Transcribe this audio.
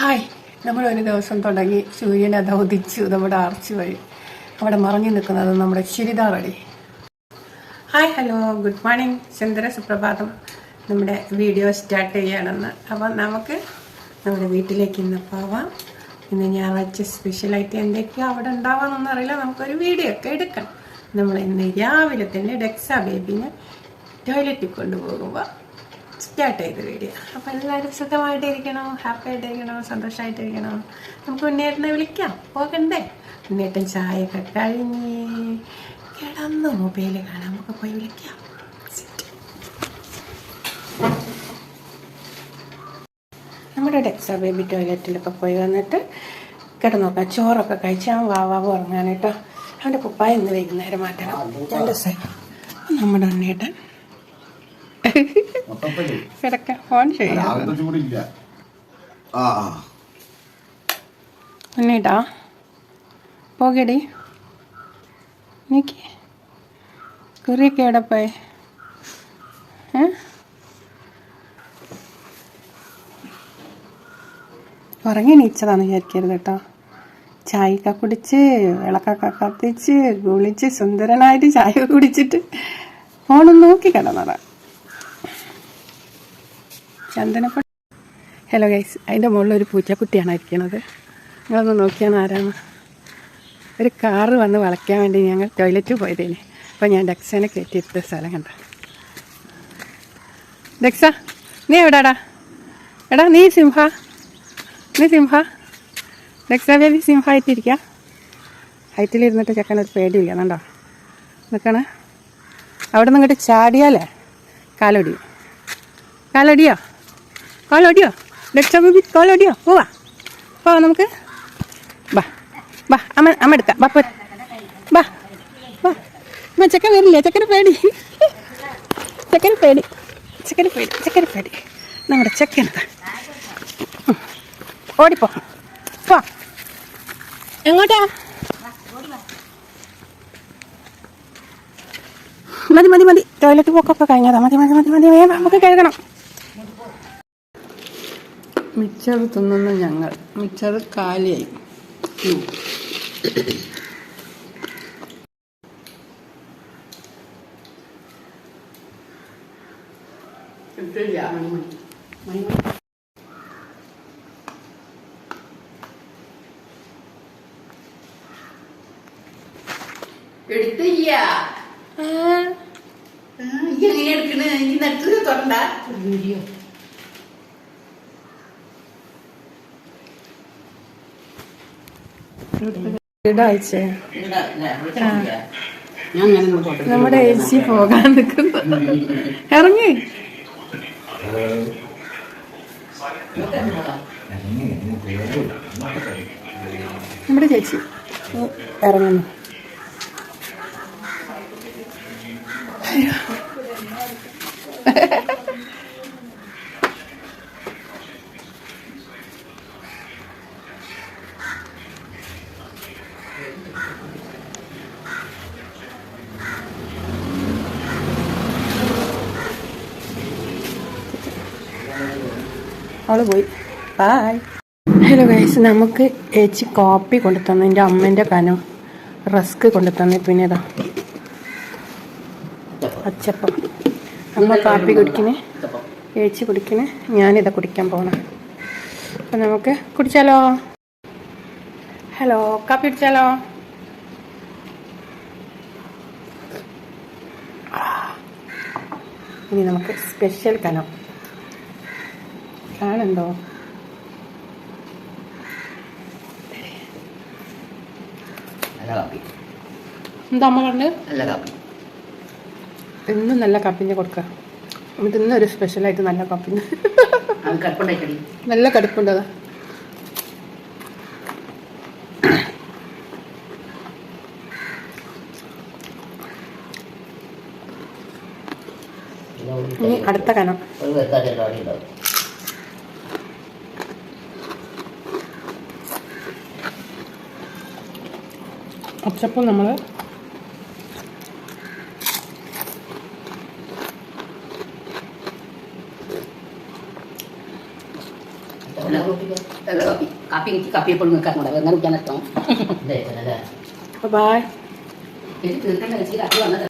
Hi. നമ്മളൊരു ദിവസം തുടങ്ങി. സൂര്യനെ അത് ഉദിച്ചു. നമ്മുടെ ആർച്ച് വഴി. അവിടെ മറിഞ്ഞു നിൽക്കുന്നത് നമ്മുടെ ചിരിതാവടി hi hello. Good morning. Chandra സുപ്രഭാതം. നമ്മുടെ വീഡിയോ സ്റ്റാർട്ട് ചെയ്യണമെന്ന്. അപ്പം നമുക്ക് നമ്മുടെ വീട്ടിലേക്ക് ഇന്ന് പോവാം. ഇന്ന് ഞായറാഴ്ച സ്പെഷ്യലായിട്ട് എന്തൊക്കെയോ അവിടെ ഉണ്ടാവാമെന്നൊന്നും അറിയില്ല. നമുക്കൊരു വീഡിയോ ഒക്കെ എടുക്കണം നമ്മൾ ഇന്ന് രാവിലെ തന്നെ ഡെക്സ ബേബിനെ ടോയ്ലറ്റിൽ കൊണ്ടുപോകുമ്പോൾ സ്റ്റാർട്ട് ഇത് വീഡിയോ അപ്പോൾ എല്ലാവരും സുഖമായിട്ടിരിക്കണോ? ഹാപ്പി ആയിട്ടിരിക്കണോ സന്തോഷമായിട്ടിരിക്കണോ നമുക്ക് ഉണ്ണിയേട്ടനെ വിളിക്കാം. പോകണ്ടേ? ഉണ്ണിയേട്ടൻ ചായയൊക്കെ കഴിഞ്ഞ് കിടന്ന് മൊബൈൽ കാണാം. നമുക്ക് പോയി വിളിക്കാം. നമ്മുടെ ഡെക്സ ബേബി ടോയ്ലറ്റിലൊക്കെ പോയി വന്നിട്ട് കിടന്നോക്കാം. ചോറൊക്കെ കഴിച്ച് അവൻ വാവാവ് ഉറങ്ങാനായിട്ടോ അവന്റെ കുപ്പായ ഇന്ന് വൈകുന്നേരം മാറ്റണം. ദിവസം. നമ്മുടെ ഉണ്ണേട്ടൻ ഉണ്ണേട്ടാ പോകടി. നിക്ക് കുറിയൊക്കെ എവിടെ പോയി? ഏ? ഉറങ്ങി നീച്ചതാന്ന് വിചാരിക്കരുത് കേട്ടോ. ചായക്ക കുടിച്ച് വിളക്കൊക്കെ കത്തിച്ച് കുളിച്ച് സുന്ദരനായിട്ട് ചായ കുടിച്ചിട്ട് ഫോണും നോക്കി കിടന്നതാ ചന്ദനപ്പ ഹലോ ഗൈസ് അതിന്റെ മുകളിൽ ഒരു പൂച്ചക്കുട്ടിയാണ് ഇരിക്കുന്നത് നിങ്ങളൊന്ന് നോക്കിയാണ് ആരാണ്? ഒരു കാറ് വന്ന് വളയ്ക്കാൻ വേണ്ടി ഞങ്ങൾ ടോയ്ലറ്റ് പോയതേനെ. അപ്പോൾ ഞാൻ ഡെക്സനെ കയറ്റിയിരുത്ത സ്ഥലം കണ്ട ഡെക്സ നീ എവിടാടാ? എടാ നീ സിംഹ. നീ സിംഹ. ഡെക്സ ബേബി സിംഹ ആയിട്ടിരിക്കുക ഹൈറ്റിലിരുന്നിട്ട് ചെക്കൻ ഒരു പേടിയില്ല കണ്ടോ? നിൽക്കണേ അവിടെ നിന്ന് ഇങ്ങോട്ട് ചാടിയാലേ? കാലൊടിയോ. കാലൊടിയോ? കാലൊടിയോ ഡെക്സ ബേബി കാലൊടിയോ പോവാ പോവാ നമുക്ക് ബാ ബാ അമ്മ അമ്മ എടുക്കാം ബാ പോ ബാ ബാ അമ്മ ചെക്കൻ വരില്ല ചെക്കന് പേടി ചെക്കന് പേടി ചെക്കന് പേടി ചെക്കന് പേടി നമ്മുടെ ചെക്കനതാ. ഓടിപ്പോ പോ എങ്ങോട്ടാ മതി മതി മതി ടോയ്ലറ്റ് പോക്കൊക്കെ കഴിഞ്ഞതാ മതി മതി മതി മതി വേഗം നമുക്ക് കഴുകണം മിച്ചർ തിന്നുന്ന ഞങ്ങൾ മിച്ചർ കാലിയായി. എടുത്തില്ല. എങ്ങനെ എടുക്കണ്? ഈ നെറ്റ് തൊണ്ട വീഡിയോ. സി ഒന്ന് നമ്മുടെ ഏച്ചി പോകാൻ നിൽക്കുന്നു. ഇറങ്ങി. നമ്മുടെ ചേച്ചി. ഇറങ്ങുന്നു. അവൾ പോയി. ബായ് ഹലോ ഗൈസ് നമുക്ക് ഏച്ചി കോപ്പി കൊണ്ടു തന്നു എന്റെ അമ്മേന്റെ കനം റസ്ക് കൊണ്ടു തന്നു പിന്നെ ഇതാ. അച്ചപ്പം. അമ്മ കാപ്പി കുടിക്കണേ. ഏച്ചി കുടിക്കണേ. ഞാനിതാ കുടിക്കാൻ പോകണം അപ്പം നമുക്ക് കുടിച്ചാലോ? ഹലോ കാപ്പി കുടിച്ചാലോ? ഇനി നമുക്ക് സ്പെഷ്യൽ കനം. കാണുണ്ടോ എന്താ അമ്മ കണ്ട് നല്ല കാപ്പി. ഇന്നും നല്ല കപ്പിഞ്ഞ് കൊടുക്കുക. നമുക്ക് ഇന്നൊരു സ്പെഷ്യലായിട്ട് നല്ല കപ്പിഞ്ഞ് നല്ല കടുപ്പുണ്ട് അതാ. ഇനി അടുത്ത കനം. ഒരു വെക്കാതെ ഉണ്ടാവും. അച്ചപ്പം നമ്മൾ കാപ്പി എനിക്ക് കാപ്പി എപ്പോഴും നിൽക്കാൻ കൂടെ. എങ്ങനെ കുടിക്കാൻ നിർത്തണം ബൈ തീർക്കേണ്ട കാപ്പി വന്നത്